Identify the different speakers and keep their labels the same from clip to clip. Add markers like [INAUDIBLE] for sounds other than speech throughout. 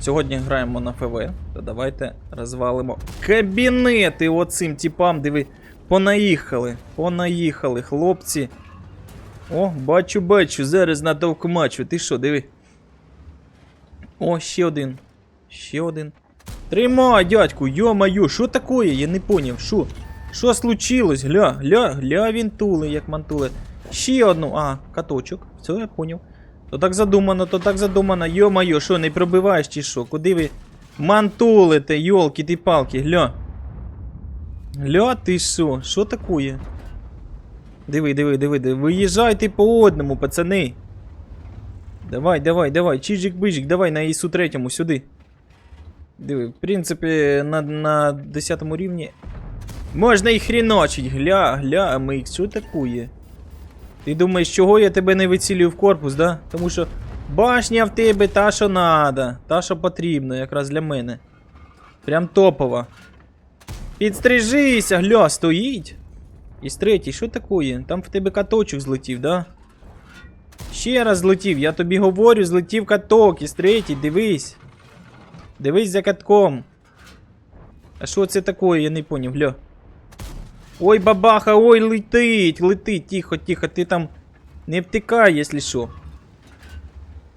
Speaker 1: Сьогодні граємо на ФВ, то давайте розвалимо кабінети оцим типам, диви. Понаїхали, понаїхали, хлопці. О, бачу, бачу, зараз на товкмачу. Ти що, диви? О, ще один. Ще один. Тримай, дядьку, йо-моє, що таке? Я не поняв, що? Що случилось? Гля, гля, гля, він як мантули. Ще одну. А, каточок. Все, я поняв. То так задумано, то так задумано. Йо-моє, що, не пробиваєш чи що? Куди ви мантулите, йолки ти палки, гля. Гля, ти що? Що таке? Диви, диви, диви, диви. Виїжджайте по одному, пацани. Давай, давай, давай. Чижик-бижик, давай на ІСу третьому сюди. Диви, в принципі, на, на 10 рівні. Можна і хріночить. Гля, гля, МХ, що такує? Ти думаєш, чого я тебе не вицілюю в корпус, да? Тому що башня в тебе та, що надо, та, що потрібно, якраз для мене. Прям топова. Підстрижися, гля, стоїть. І третій, що такое? Там в тебе каточок злетів, да? Ще раз злетів, я тобі говорю, злетів каток, із третій, дивись. Дивись за катком. А що це таке, я не поняв, гля. Ой, бабаха, ой, летить, летить, тихо, тихо, ти там не втикай, якщо що.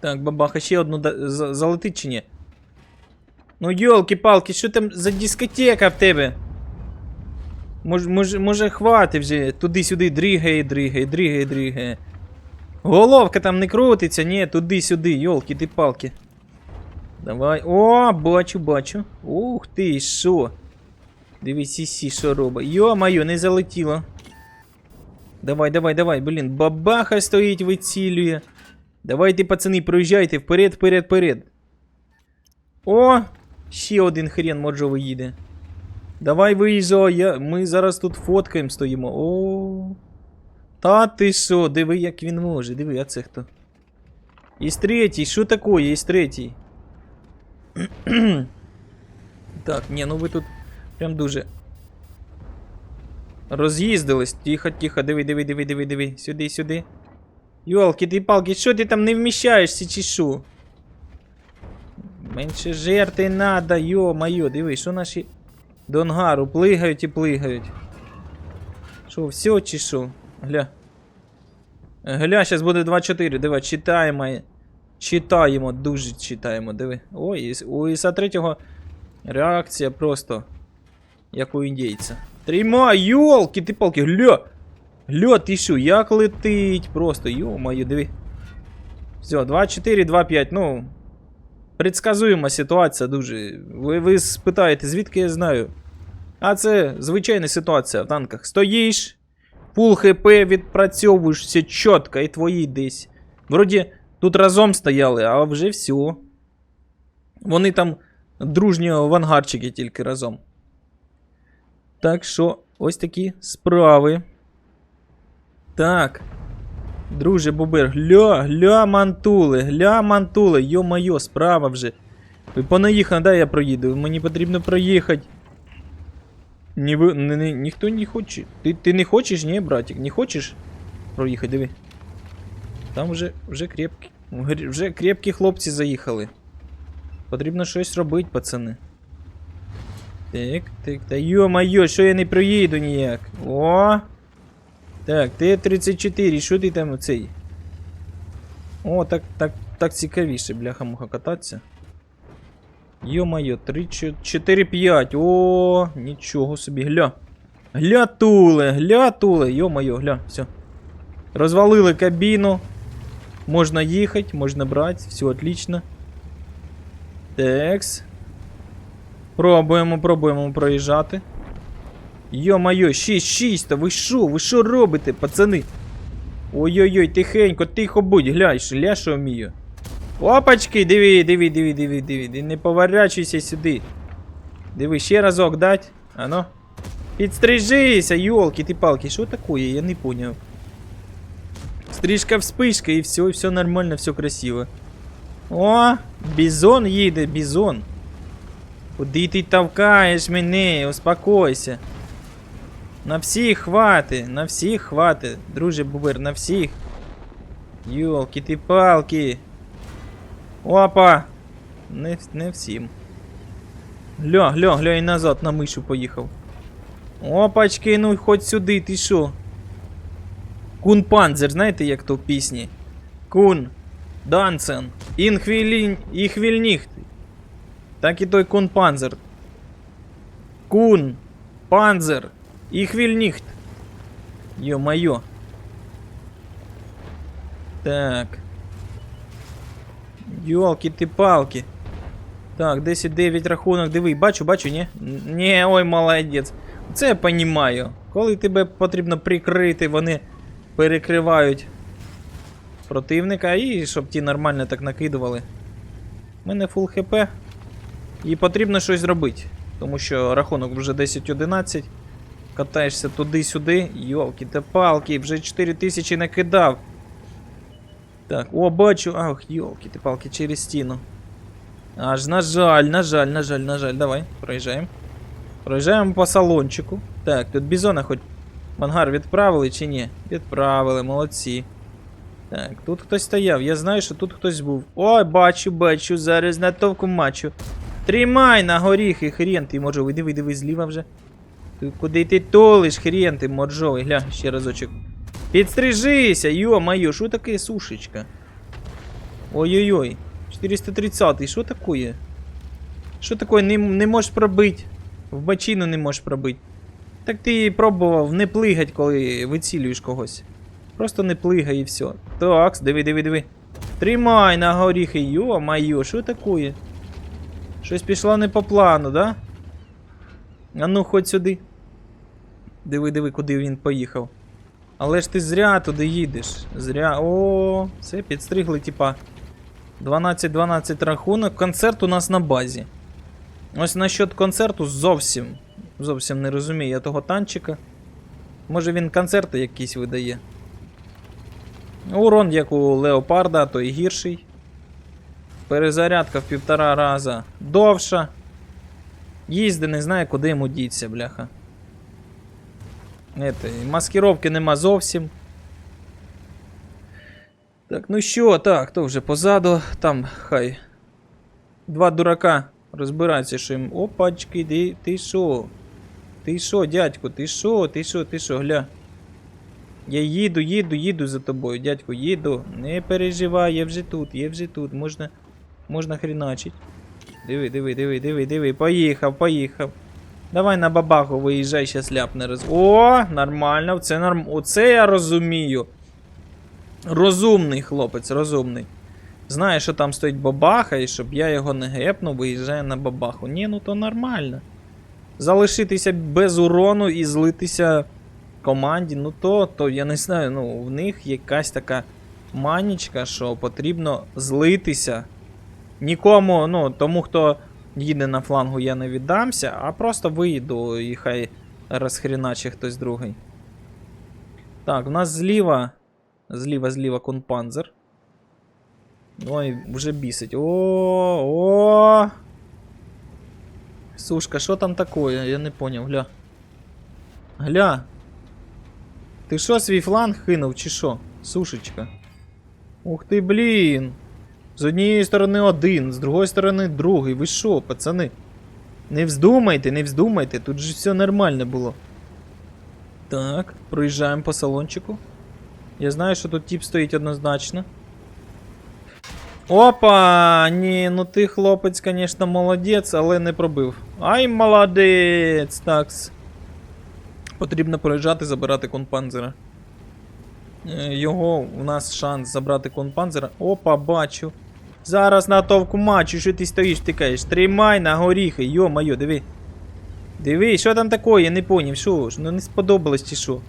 Speaker 1: Так, бабаха, ще одну за- залетить чи ні? Ну, йолки-палки, що там за дискотека в тебе? Може, може, може хвати вже туди-сюди дрігає, дрігає, дрігає, дрігає. Головка там не крутиться, ні, туди-сюди, йолки ти палки. Давай. О, бачу, бачу. Ух ти, що? Дивись, сі, що робить. Йо-моє, не залетіло. Давай, давай, давай, блін, бабаха стоїть, вицілює. Давайте, пацани, проїжджайте вперед, вперед, вперед. О! Ще один хрен моджовий їде. Давай виїжджай, я... ми зараз тут фоткаємо стоїмо. О. Та ти що, диви, як він може, диви, а це хто? Із третій, що таке, із третій? [CLEARS THROAT] так, ні, ну ви тут прям дуже. Роз'їздились. Тихо, тихо, диви, диви, диви, диви, диви. Сюди, сюди. Йолки, ти палки, що ти там не вміщаєшся чи що? Менше жерти надо, йо-моє, диви, що наші до ангару плигають і плигають. Що, все чи що? Гля. Гля, зараз буде 2-4, диви, читаємо. Читаємо, дуже читаємо, диви. Ой, у Іса 3 реакція просто. Як у індійця. Тримай, йолки, ти палки, гля! Гля, ти що, як летить? Просто, йо-моє, диви. Все, 2-4, 2-5, ну. Предсказуема ситуація дуже. Ви, ви спитаєте, звідки я знаю? А це звичайна ситуація в танках. Стоїш, пул ХП відпрацьовуєш все чітко, і твої десь. Вроді тут разом стояли, а вже все. Вони там дружні ангарчики тільки разом. Так що, ось такі справи. Так. Друже Бубер, гля, гля мантули, гля мантули, йо-моє, справа вже. Ви понаїхали, дай я проїду. Мені потрібно проїхати. Ні, ви, ні, ні, ніхто не хоче. Ти, ти не хочеш, ні, братик? Не хочеш проїхати, диви. Там вже, вже крепкі. Вже крепкі хлопці заїхали. Потрібно щось робити, пацани. Так, так, та йо-моє, що я не проїду ніяк. О! Так, Т-34, що ти там оцей? О, так, так, так цікавіше, бляха-муха кататися. Йо-моє, 3, 4, 5. О, нічого собі, гля. Гля туле, гля туле, йо-моє, гля, все. Розвалили кабіну. Можна їхати, можна брати, все отлично. Текс. Пробуємо, пробуємо проїжджати. Йо-моє, 6-6, та ви що? Ви що робите, пацани? Ой-ой-ой, тихенько, тихо будь, глянь, що ля що вмію. Опачки, диви, диви, диви, диви, диви, не поворачуйся сюди. Диви, ще разок дать. Ано. Підстрижися, йолки ти палки, що таке? Я не поняв. Стрижка вспишка і все, і все нормально, все красиво. О, бізон їде, бізон. Куди ти тавкаєш мене? Успокойся. На всіх хвати, на всіх хвати. Друже Бубер, на всіх. Йолки ти палки. Опа! Не, не всім. Гля, гля, гля, і назад на мишу поїхав. Опачки, ну хоч сюди, ти що? Кун Панзер, знаєте, як то в пісні? Кун, Дансен, Інхвілінь, Іхвільніхт. Так і той Кун Панзер. Кун, Панзер, Іхвільніхт. Йо-майо. Так. Йолки ти палки. Так, 10-9 рахунок, диви, бачу, бачу, ні? Ні, ой, молодець. Це я понімаю. Коли тебе потрібно прикрити, вони перекривають противника і щоб ті нормально так накидували. У мене фул хп. І потрібно щось робити. Тому що рахунок вже 10-11. Катаєшся туди-сюди. Йолки та палки, вже 4000 накидав. Так, о, бачу. Ах, йолки ти палки через стіну. Аж, на жаль, на жаль, на жаль, на жаль. Давай, проїжджаємо. Проїжджаємо по салончику. Так, тут бізона хоч в ангар відправили чи ні? Відправили, молодці. Так, тут хтось стояв. Я знаю, що тут хтось був. Ой, бачу, бачу, зараз натовку мачу. Тримай на горіхи, хрен ти моржовий. Диви, диви, зліва вже. Куди ти толиш, хрен ти моржовий. Гля, ще разочок. Підстрижися, йо-моє, що таке сушечка? Ой-ой-ой. 430, що таке? Що таке, не, не можеш пробити? В бочину не можеш пробити. Так ти пробував не плигать, коли вицілюєш когось. Просто не плигай і все. Так, диви, диви, диви. Тримай на горіхи, йо-майо, що таке? Щось пішло не по плану, да? А ну, ходь сюди. Диви, диви, куди він поїхав. Але ж ти зря туди їдеш. Зря. О, все, підстригли, типа. 12-12 рахунок. Концерт у нас на базі. Ось насчет концерту зовсім. Зовсім не розумію я того танчика. Може він концерти якісь видає. Урон, як у Леопарда, а то і гірший. Перезарядка в півтора раза довша. Їзди не знає, куди йому діться, бляха. Ете, маскировки нема зовсім. Так, ну що, так, то вже позаду. Там хай. Два дурака розбираються, що їм. Опачки, ти, ти що? Ти що, дядько, ти що, ти що, ти що, гля. Я їду, їду, їду за тобою, дядько, їду. Не переживай, я вже тут, я вже тут. Можна. Можна хріначить. Диви, диви, диви, диви, диви. Поїхав, поїхав. Давай на бабаху виїжджай, щас ляпне роз. О, нормально, це норм. Оце я розумію. Розумний хлопець, розумний. Знає, що там стоїть бабаха, і щоб я його не гепнув, виїжджає на бабаху. Ні, ну то нормально. Залишитися без урону і злитися команді, ну то, то я не знаю, ну в них якась така манічка, що потрібно злитися. Нікому, ну, тому хто їде на флангу, я не віддамся, а просто виїду і хай розхріначе хтось другий. Так, у нас зліва. Зліва, зліва конпанзер. Ой, вже бісить. О, о. Сушка, що там такое? Я не поняв, гля. Гля. Ти що свій фланг кинув, чи що? Сушечка. Ух ти, блін. З однієї сторони один, з другої сторони другий. Ви що, пацани? Не вздумайте, не вздумайте, тут же все нормально було. Так, проїжджаємо по салончику. Я знаю, що тут тип стоїть однозначно. Опа! Ні, ну ти хлопець, звісно, молодець, але не пробив. Ай, молодець! Такс. Потрібно проїжджати, забирати конпанзера. Е, Його у нас шанс забрати конпанзера. Опа, бачу. Зараз на товку мачу, що ти стоїш, тикаєш. Тримай на горіхи, йо-моє, диви. Диви, що там таке, я не поняв, що ж, ну не сподобалось чи що.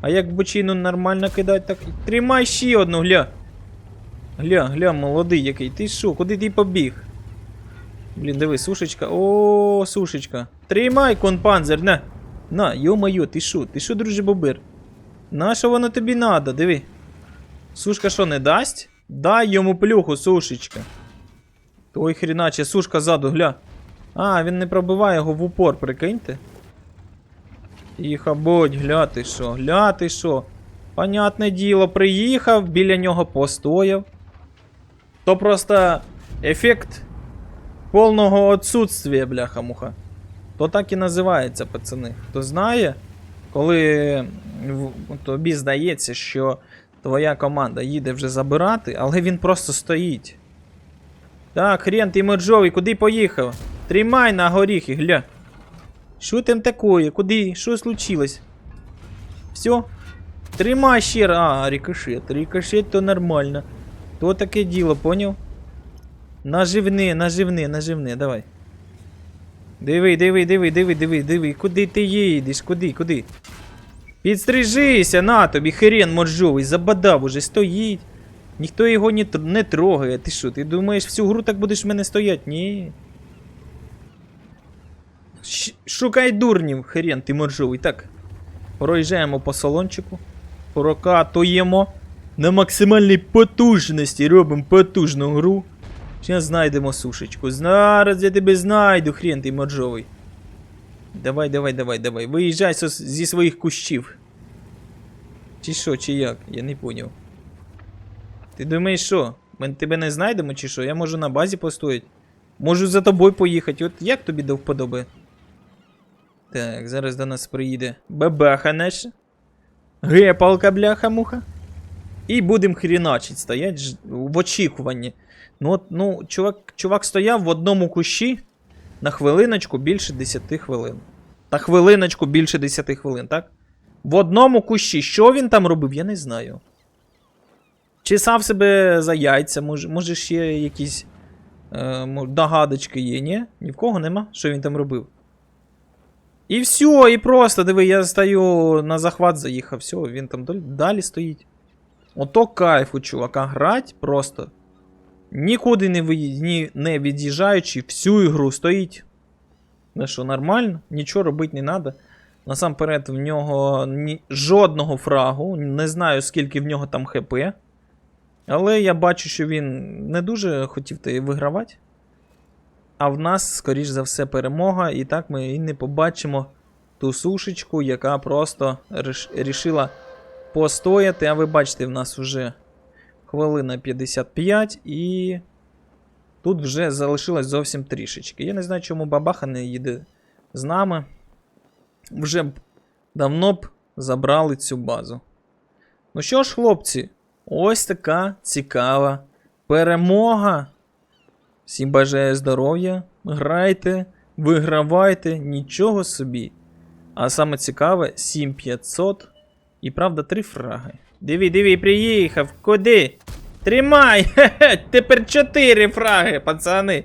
Speaker 1: А як бочину нормально кидати, так. Тримай ще одну, гля. Гля, гля, молодий який. Ти що, куди ти побіг? Блін, диви, сушечка. О, сушечка. Тримай, конпанзер, на. На, йо-моє, ти що? Ти що, друже бобир? На що воно тобі надо, диви. Сушка що, не дасть? Дай йому плюху, сушечка. Ой, хріначе, сушка ззаду, гля. А, він не пробиває його в упор, прикиньте. Тихо, будь, гля ти що, гля ти що. Понятне діло, приїхав, біля нього постояв. То просто ефект повного отсутствия, бляха-муха. То так і називається, пацани. Хто знає, коли тобі здається, що твоя команда їде вже забирати, але він просто стоїть. Так, хрен ти моржовий, куди поїхав? Тримай на горіхи, гля. Що там такое? Куди? Що случилось? Все? Тримай ще раз. А, рикошет. Рикошет то нормально. То таке діло, поняв? Наживни, наживни, наживни, давай. Диви, диви, диви, диви, диви, диви. Куди ти їдеш? Куди, куди? Підстрижися, на тобі, хрен моржовий, забадав уже, стоїть. Ніхто його не, не трогає. Ти що, ти думаєш, всю гру так будеш в мене стоять? Ні. Щ- Шукай дурнів, хрен ти моржовий. Так. Проїжджаємо по салончику. Прокатуємо. На максимальній потужності робимо потужну гру. Зараз знайдемо сушечку. Зараз я тебе знайду, хрен ти моржовий. Давай, давай, давай, давай. Виїжджай зі своїх кущів. Чи що, чи як? Я не поняв. Ти думаєш, що? Ми тебе не знайдемо, чи що? Я можу на базі постояти. Можу за тобою поїхати. От як тобі до вподоби? Так, зараз до нас приїде бабаха наша. Гепалка, бляха-муха. І будемо хріначить стоять в очікуванні. Ну, от, ну, чувак, чувак стояв в одному кущі на хвилиночку більше 10 хвилин. На хвилиночку більше 10 хвилин, так? В одному кущі. Що він там робив, я не знаю. Чесав себе за яйця, може, може ще якісь е, догадочки є, ні? Ні в кого нема, що він там робив. І все, і просто, диви, я стою на захват заїхав, все, він там далі, стоїть. Ото кайф у чувака грать просто. Нікуди не, не від'їжджаючи, всю ігру стоїть. Ну що, нормально, нічого робити не треба. Насамперед, в нього ні... жодного фрагу. Не знаю, скільки в нього там ХП. Але я бачу, що він не дуже хотів вигравати. А в нас, скоріш за все, перемога, і так ми і не побачимо ту сушечку, яка просто рішила постояти. А ви бачите, в нас вже хвилина 55 і. Тут вже залишилось зовсім трішечки. Я не знаю, чому бабаха не їде з нами. Вже б давно б забрали цю базу. Ну що ж, хлопці, ось така цікава перемога. Всім бажаю здоров'я. Грайте, вигравайте, нічого собі. А саме цікаве 7500 і правда, три фраги. Диви, диви, приїхав. Куди? Тримай! [LAUGHS] Тепер чотири фраги, пацани.